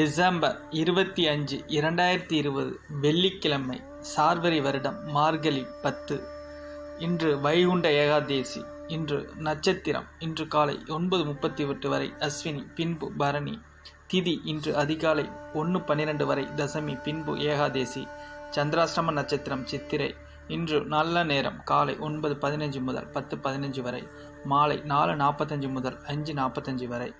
December இருபத்தி அஞ்சு இரண்டாயிரத்தி இருபது வெள்ளிக்கிழமை சார்வரி வருடம் மார்கழி பத்து. இன்று வைகுண்ட ஏகாதேசி இன்று நட்சத்திரம் இன்று காலை ஒன்பது முப்பத்தி எட்டு வரை அஸ்வினி பின்பு பரணி. திதி இன்று அதிகாலை ஒன்று பன்னிரெண்டு வரை தசமி பின்பு ஏகாதேசி. சந்திராஷ்டம நட்சத்திரம் சித்திரை. இன்று நல்ல நேரம் காலை ஒன்பது பதினஞ்சு முதல் பத்து பதினஞ்சு வரை மாலை நாலு நாற்பத்தஞ்சு முதல் அஞ்சு நாற்பத்தஞ்சு வரை.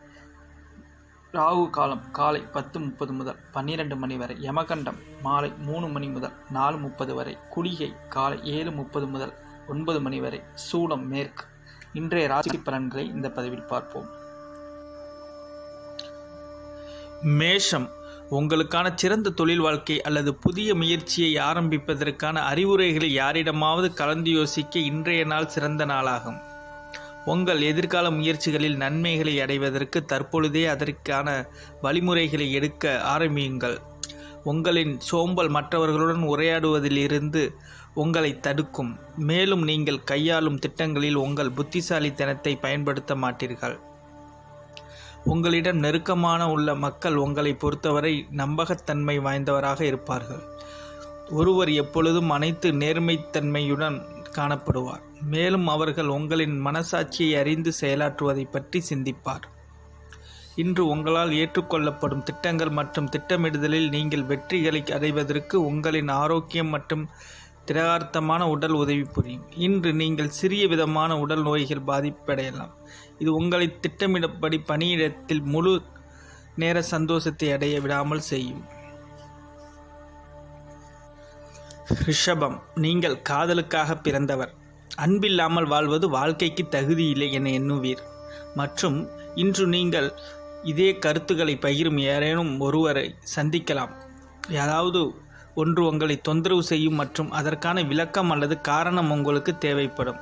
ராகு காலம் காலை பத்து முப்பது முதல் பன்னிரண்டு மணி வரை யமகண்டம் மாலை மூணு மணி முதல் நாலு முப்பது வரை குளிகை காலை ஏழு முப்பது முதல் ஒன்பது மணி வரை சூடம் மேற்கு. இன்றைய ராசி பலன்களை இந்த பதிவில் பார்ப்போம். மேஷம் உங்களுக்கான சிறந்த தொழில் வாழ்க்கை அல்லது புதிய முயற்சியை ஆரம்பிப்பதற்கான அறிவுரைகளை யாரிடமாவது கலந்து யோசிக்க இன்றைய நாள் சிறந்த நாளாகும். உங்கள் எதிர்கால முயற்சிகளில் நன்மைகளை அடைவதற்கு தற்பொழுதே அதற்கான வழிமுறைகளை எடுக்க ஆரம்பியுங்கள். உங்களின் சோம்பல் மற்றவர்களுடன் உரையாடுவதிலிருந்து உங்களை தடுக்கும். மேலும் நீங்கள் கையாளும் திட்டங்களில் உங்கள் புத்திசாலித்தனத்தை பயன்படுத்த மாட்டீர்கள். உங்களிடம் நெருக்கமான உள்ள மக்கள் உங்களை பொறுத்தவரை நம்பகத்தன்மை வாய்ந்தவராக இருப்பார்கள். ஒருவர் எப்பொழுதும் அனைத்து நேர்மைத்தன்மையுடன் காணப்படுவார். மேலும் அவர்கள் உங்களின் மனசாட்சியை அறிந்து செயலாற்றுவதை பற்றி சிந்திப்பார். இன்று உங்களால் ஏற்றுக்கொள்ளப்படும் திட்டங்கள் மற்றும் திட்டமிடுதலில் நீங்கள் வெற்றிகளை அடைவதற்கு உங்களின் ஆரோக்கியம் மற்றும் திரகார்த்தமான உடல் உதவி புரியும். இன்று நீங்கள் சிறிய விதமான உடல் நோய்கள் பாதிப்படையலாம். இது உங்களை திட்டமிடப்படி பணியிடத்தில் முழு நேர சந்தோஷத்தை அடைய விடாமல் செய்யும். ரிஷபம் நீங்கள் காதலுக்காக பிறந்தவர். அன்பில்லாமல் வாழ்வது வாழ்க்கைக்கு தகுதி இல்லை என எண்ணுவீர். மற்றும் இன்று நீங்கள் இதே கருத்துக்களை பகிரும் ஏறேனும் ஒருவரை சந்திக்கலாம். ஏதாவது ஒன்று உங்களை தொந்தரவு செய்யும் மற்றும் அதற்கான விளக்கம் அல்லது காரணம் உங்களுக்கு தேவைப்படும்.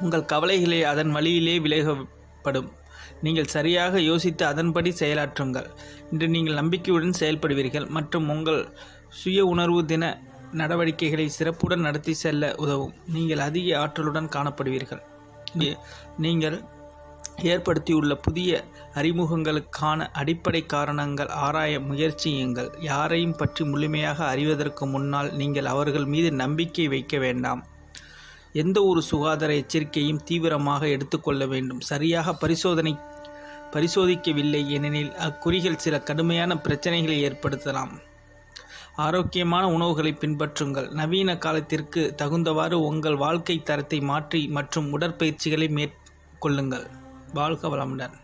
உங்கள் கவலைகளை அதன் வழியிலே விலகப்படும். நீங்கள் சரியாக யோசித்து அதன்படி செயலாற்றுங்கள். இன்று நீங்கள் நம்பிக்கையுடன் செயல்படுவீர்கள் மற்றும் உங்கள் சுய உணர்வு தின நடவடிக்கைகளை சிறப்புடன் நடத்தி செல்ல உதவும். நீங்கள் அதிக ஆற்றலுடன் காணப்படுவீர்கள். நீங்கள் ஏற்படுத்தியுள்ள புதிய அறிமுகங்களுக்கான அடிப்படை காரணங்கள் ஆராய முயற்சியுங்கள் யாரையும் பற்றி முழுமையாக அறிவதற்கு முன்னால் நீங்கள் அவர்கள் மீது நம்பிக்கை வைக்க வேண்டாம். எந்த ஒரு சுகாதார எச்சரிக்கையும் தீவிரமாக எடுத்துக்கொள்ள வேண்டும். சரியாக பரிசோதனை பரிசோதிக்கவில்லை ஏனெனில் அக்குறிகள் சில கடுமையான பிரச்சனைகளை ஏற்படுத்தலாம். ஆரோக்கியமான உணவுகளை பின்பற்றுங்கள். நவீன காலத்திற்கு தகுந்தவாறு உங்கள் வாழ்க்கை தரத்தை மாற்றி மற்றும் உடற்பயிற்சிகளை மேற்கொள்ளுங்கள். வாழ்க வளமுடன்.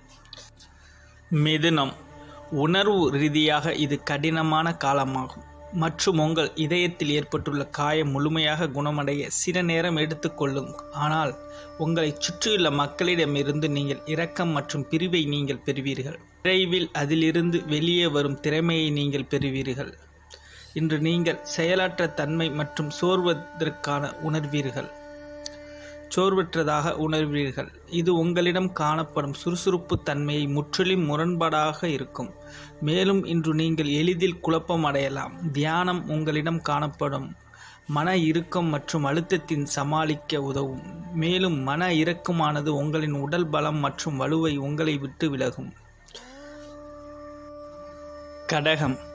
மிதுனம். உணர்வு ரீதியாக இது கடினமான காலமாகும். மற்றும் உங்கள் இதயத்தில் ஏற்பட்டுள்ள காயம் முழுமையாக குணமடைய சில நேரம் எடுத்துக்கொள்ளும் ஆனால் உங்களை சுற்றியுள்ள மக்களிடமிருந்து நீங்கள் இரக்கம் மற்றும் பிரிவை நீங்கள் பெறுவீர்கள். விரைவில் அதிலிருந்து வெளியே வரும் திறமையை நீங்கள் பெறுவீர்கள். இன்று நீங்கள் செயலாற்ற தன்மை மற்றும் சோர்வதற்கான உணர்வீர்கள். சோர்வற்றதாக உணர்வீர்கள். இது உங்களிடம் காணப்படும் சுறுசுறுப்பு தன்மையை முற்றிலும் முரண்பாடாக இருக்கும். மேலும் இன்று நீங்கள் எளிதில் குழப்பம் அடையலாம். தியானம் உங்களிடம் காணப்படும். மன இறுக்கம் மற்றும் அழுத்தத்தின் சமாளிக்க உதவும். மேலும் மன இறக்கமானது உங்களின் உடல் பலம் மற்றும் வலுவை உங்களை விட்டு விலகும். கடகம்.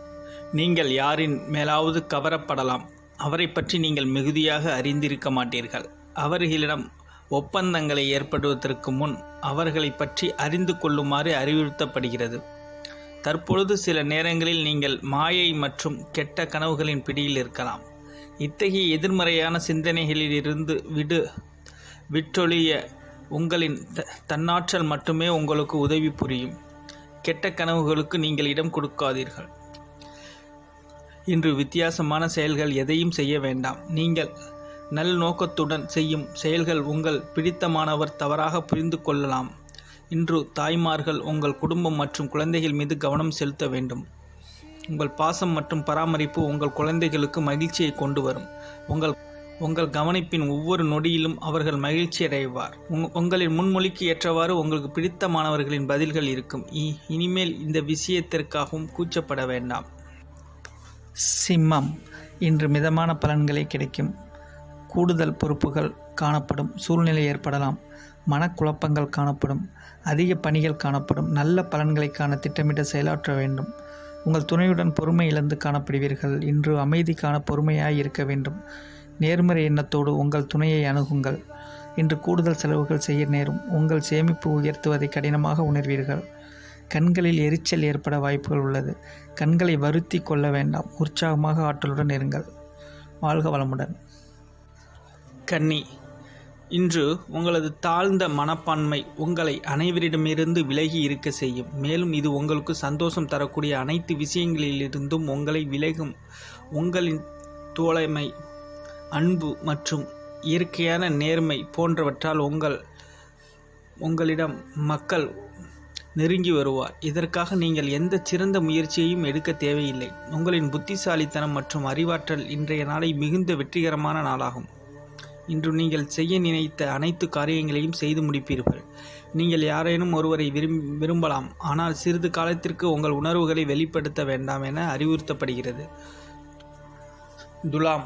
நீங்கள் யாரின் மேலாவது கவரப்படலாம்? அவரை பற்றி நீங்கள் மிகுதியாக அறிந்திருக்க மாட்டீர்கள். அவர்களிடம் ஒப்பந்தங்களை ஏற்படுவதற்கு முன் அவர்களை பற்றி அறிந்து கொள்ளுமாறு அறிவுறுத்தப்படுகிறது. தற்பொழுது சில நேரங்களில் நீங்கள் மாயை மற்றும் கெட்ட கனவுகளின் பிடியில் இருக்கலாம். இத்தகைய எதிர்மறையான சிந்தனைகளிலிருந்து விடு விற்றொழிய உங்களின் த தன்னாற்றல் மட்டுமே உங்களுக்கு உதவி புரியும். கெட்ட கனவுகளுக்கு நீங்கள் இடம் கொடுக்காதீர்கள். இன்று வித்தியாசமான செயல்கள் எதையும் செய்ய வேண்டாம். நீங்கள் நல் நோக்கத்துடன் செய்யும் செயல்கள் உங்கள் பிடித்தமானவர் தவறாக புரிந்து கொள்ளலாம். இன்று தாய்மார்கள் உங்கள் குடும்பம் மற்றும் குழந்தைகள் மீது கவனம் செலுத்த வேண்டும். உங்கள் பாசம் மற்றும் பராமரிப்பு உங்கள் குழந்தைகளுக்கு மகிழ்ச்சியை கொண்டு வரும். உங்கள் உங்கள் கவனிப்பின் ஒவ்வொரு நொடியிலும் அவர்கள் மகிழ்ச்சி அடைவார். உங்களின் முன்மொழிக்கு ஏற்றவாறு உங்களுக்கு பிடித்தமானவர்களின் பதில்கள் இருக்கும். இனிமேல் இந்த விஷயத்திற்காகவும் கூச்சப்பட வேண்டாம். சிம்மம். இன்று மிதமான பலன்களை கிடைக்கும். கூடுதல் பொறுப்புகள் காணப்படும். சூழ்நிலை ஏற்படலாம். மனக்குழப்பங்கள் காணப்படும். அதிக பணிகள் காணப்படும். நல்ல பலன்களை காண திட்டமிட்டு செயலாற்ற வேண்டும். உங்கள் துணையுடன் பொறுமை இழந்து காணப்படுவீர்கள். இன்று அமைதிக்கான பொறுமையாய் இருக்க வேண்டும். நேர்மறை எண்ணத்தோடு உங்கள் துணையை அணுகுங்கள். இன்று கூடுதல் செலவுகள் செய்ய நேரும். உங்கள் சேமிப்பு உயர்த்துவதை கடினமாக உணர்வீர்கள். கண்களில் எரிச்சல் ஏற்பட வாய்ப்புகள் உள்ளது. கண்களை வருத்தி கொள்ள வேண்டாம். உற்சாகமாக ஆற்றலுடன் இருங்கள். வாழ்க வளமுடன். கன்னி இன்று உங்களது தாழ்ந்த மனப்பான்மை உங்களை அனைவரிடமிருந்து விலகி இருக்க செய்யும். மேலும் இது உங்களுக்கு சந்தோஷம் தரக்கூடிய அனைத்து விஷயங்களிலிருந்தும் உங்களை விலகும். உங்களின் தோழமை அன்பு மற்றும் இயற்கையான நேர்மை போன்றவற்றால் உங்கள் உங்களிடம் மக்கள் நெருங்கி வருவார். இதற்காக நீங்கள் எந்த சிறந்த முயற்சியையும் எடுக்க தேவையில்லை. உங்களின் புத்திசாலித்தனம் மற்றும் அறிவாற்றல் இன்றைய நாளை மிகுந்த வெற்றிகரமான நாளாகும். இன்று நீங்கள் செய்ய நினைத்த அனைத்து காரியங்களையும் செய்து முடிப்பீர்கள். நீங்கள் யாரேனும் ஒருவரை விரும் விரும்பலாம். ஆனால் சிறிது காலத்திற்கு உங்கள் உணர்வுகளை வெளிப்படுத்த வேண்டாம் என அறிவுறுத்தப்படுகிறது. துலாம்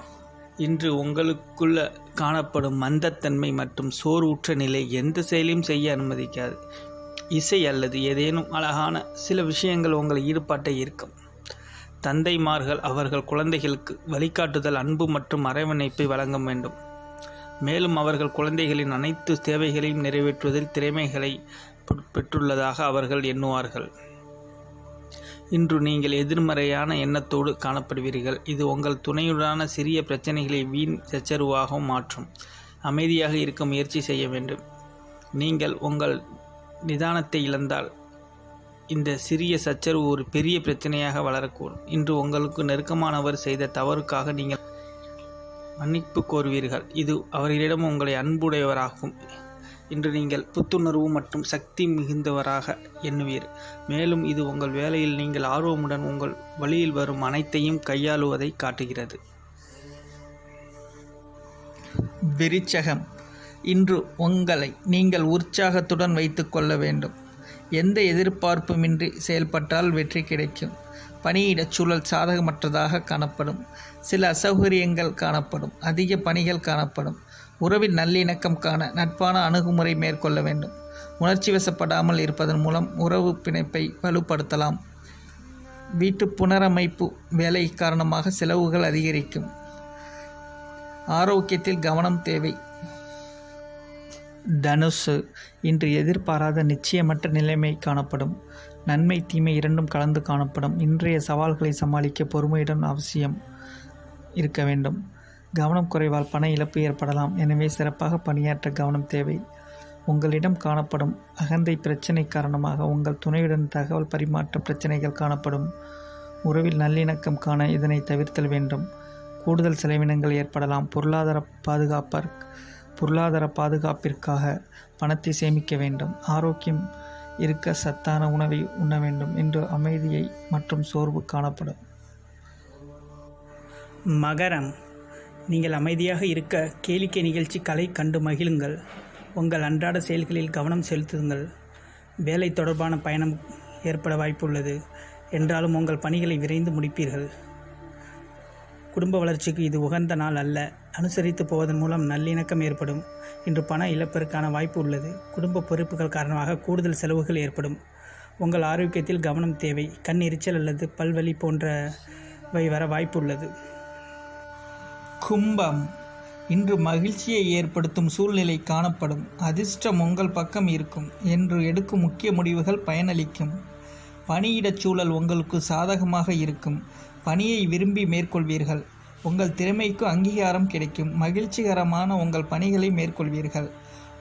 இன்று உங்களுக்குள்ள காணப்படும் மந்தத்தன்மை மற்றும் சோர்வுற்ற நிலை எந்த செயலையும் செய்ய அனுமதிக்காது. இசை அல்லது ஏதேனும் அழகான சில விஷயங்கள் உங்கள் ஈடுபாட்டை ஈர்க்கும். தந்தைமார்கள் அவர்கள் குழந்தைகளுக்கு வழிகாட்டுதல் அன்பு மற்றும் அரவணைப்பை வழங்க வேண்டும். மேலும் அவர்கள் குழந்தைகளின் அனைத்து தேவைகளையும் நிறைவேற்றுவதில் திறமைகளை பெற்றுள்ளதாக அவர்கள் எண்ணுவார்கள். இன்று நீங்கள் எதிர்மறையான எண்ணத்தோடு காணப்படுவீர்கள். இது உங்கள் துணையுடனான சிறிய பிரச்சனைகளை வீண் சச்சரவாகவும் மாற்றும். அமைதியாக இருக்க முயற்சி செய்ய வேண்டும். நீங்கள் உங்கள் நிதானத்தை இழந்தால் இந்த சிறிய சச்சரவு ஒரு பெரிய பிரச்சனையாக வளரக்கூடும். இன்று உங்களுக்கு நெருக்கமானவர் செய்த தவறுக்காக நீங்கள் மன்னிப்பு கோருவீர்கள். இது அவர்களிடம் உங்களை அன்புடையவராகும். இன்று நீங்கள் புத்துணர்வு மற்றும் சக்தி மிகுந்தவராக எண்ணுவீர். மேலும் இது உங்கள் வேலையில் நீங்கள் ஆர்வமுடன் உங்கள் வழியில் வரும் அனைத்தையும் கையாளுவதை காட்டுகிறது. விருச்சகம். இன்று உங்களை நீங்கள் உற்சாகத்துடன் வைத்து கொள்ள வேண்டும். எந்த எதிர்பார்ப்புமின்றி செயல்பட்டால் வெற்றி கிடைக்கும். பணியிடச் சூழல் சாதகமற்றதாக காணப்படும். சில அசௌகரியங்கள் காணப்படும். அதிக பணிகள் காணப்படும். உறவில் நல்லிணக்கம் காண நட்பான அணுகுமுறை மேற்கொள்ள வேண்டும். உணர்ச்சி வசப்படாமல் இருப்பதன் மூலம் உறவு பிணைப்பை வலுப்படுத்தலாம். வீட்டு புனரமைப்பு வேலை காரணமாக செலவுகள் அதிகரிக்கும். ஆரோக்கியத்தில் கவனம் தேவை. தனுசு இன்று எதிர்பாராத நிச்சயமற்ற நிலைமை காணப்படும். நன்மை தீமை இரண்டும் கலந்து காணப்படும். இன்றைய சவால்களை சமாளிக்க பொறுமையுடன் அவசியம் இருக்க வேண்டும். கவனம் குறைவால் பண இழப்பு ஏற்படலாம். எனவே சிறப்பாக பணியாற்ற கவனம் தேவை. உங்களிடம் காணப்படும் அகந்தை பிரச்சனை காரணமாக உங்கள் துணையுடன் தகவல் பரிமாற்ற பிரச்சனைகள் காணப்படும். உறவில் நல்லிணக்கம் காண இதனை தவிர்த்தல் வேண்டும். கூடுதல் செலவினங்கள் ஏற்படலாம். பொருளாதார பாதுகாப்பர் பொருளாதார பாதுகாப்பிற்காக பணத்தை சேமிக்க வேண்டும். ஆரோக்கியம் இருக்க சத்தான உணவை உண்ண வேண்டும் என்று அமைதியை மற்றும் சோர்வு காணப்படும். மகரம். நீங்கள் அமைதியாக இருக்க கேளிக்கை நிகழ்ச்சி கலை கண்டு மகிழுங்கள். உங்கள் அன்றாட செயல்களில் கவனம் செலுத்துங்கள். வேலை தொடர்பான பயணம் ஏற்பட வாய்ப்புள்ளது. என்றாலும் உங்கள் பணிகளை விரைந்து முடிப்பீர்கள். குடும்ப வளர்ச்சிக்கு இது உகந்த நாள் அல்ல. அனுசரித்து போவதன் மூலம் நல்லிணக்கம் ஏற்படும். இன்று பண இழப்பிற்கான வாய்ப்பு உள்ளது. குடும்ப பொறுப்புகள் காரணமாக கூடுதல் செலவுகள் ஏற்படும். உங்கள் ஆரோக்கியத்தில் கவனம் தேவை. கண் எரிச்சல் அல்லது பல்வலி போன்றவை வர வாய்ப்பு உள்ளது. கும்பம். இன்று மகிழ்ச்சியை ஏற்படுத்தும் சூழ்நிலை காணப்படும். அதிர்ஷ்டம் உங்கள் பக்கம் இருக்கும். என்று எடுக்கும் முக்கிய முடிவுகள் பயனளிக்கும். பணியிடச் சூழல் உங்களுக்கு சாதகமாக இருக்கும். பணியை விரும்பி மேற்கொள்வீர்கள். உங்கள் திறமைக்கு அங்கீகாரம் கிடைக்கும். மகிழ்ச்சிகரமான உங்கள் பணிகளை மேற்கொள்வீர்கள்.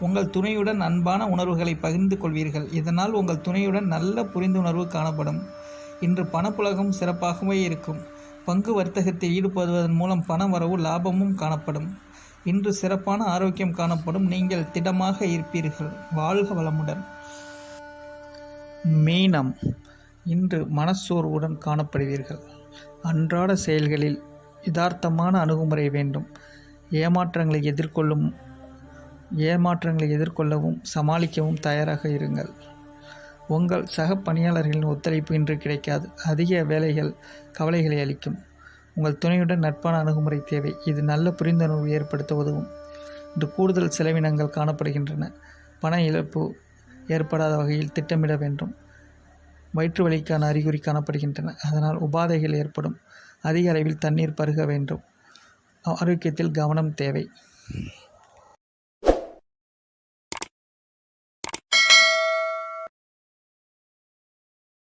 உங்கள் துணையுடன் அன்பான உணர்வுகளை பகிர்ந்து கொள்வீர்கள். இதனால் உங்கள் துணையுடன் நல்ல புரிந்துணர்வு காணப்படும். இன்று பணப்புலகம் சிறப்பாகவே இருக்கும். பங்கு வர்த்தகத்தில் ஈடுபடுவதன் மூலம் பண வரவு லாபமும் காணப்படும். இன்று சிறப்பான ஆரோக்கியம் காணப்படும். நீங்கள் திடமாக இருப்பீர்கள். வாழ்க வளமுடன். மீனம். இன்று மனச்சோர்வுடன் காணப்படுவீர்கள். அன்றாட செயல்களில் யதார்த்தமான அணுகுமுறை வேண்டும். ஏமாற்றங்களை எதிர்கொள்ளும் ஏமாற்றங்களை எதிர்கொள்ளவும் சமாளிக்கவும் தயாராக இருங்கள். உங்கள் சக பணியாளர்களின் ஒத்துழைப்பு இன்று கிடைக்காது. அதிக வேலைகள் கவலைகளை அளிக்கும். உங்கள் துணையுடன் நட்பான அணுகுமுறை தேவை. இது நல்ல புரிந்துணர்வு ஏற்படுத்த உதவும். இன்று கூடுதல் செலவினங்கள் காணப்படுகின்றன. பண இழப்பு ஏற்படாத வகையில் திட்டமிட வேண்டும். வயிற்று வலிக்கான அறிகுறி காணப்படுகின்றன. அதனால் உபாதைகள் ஏற்படும். அதிக அளவில் தண்ணீர் பருக வேண்டும். ஆரோக்கியத்தில் கவனம் தேவை.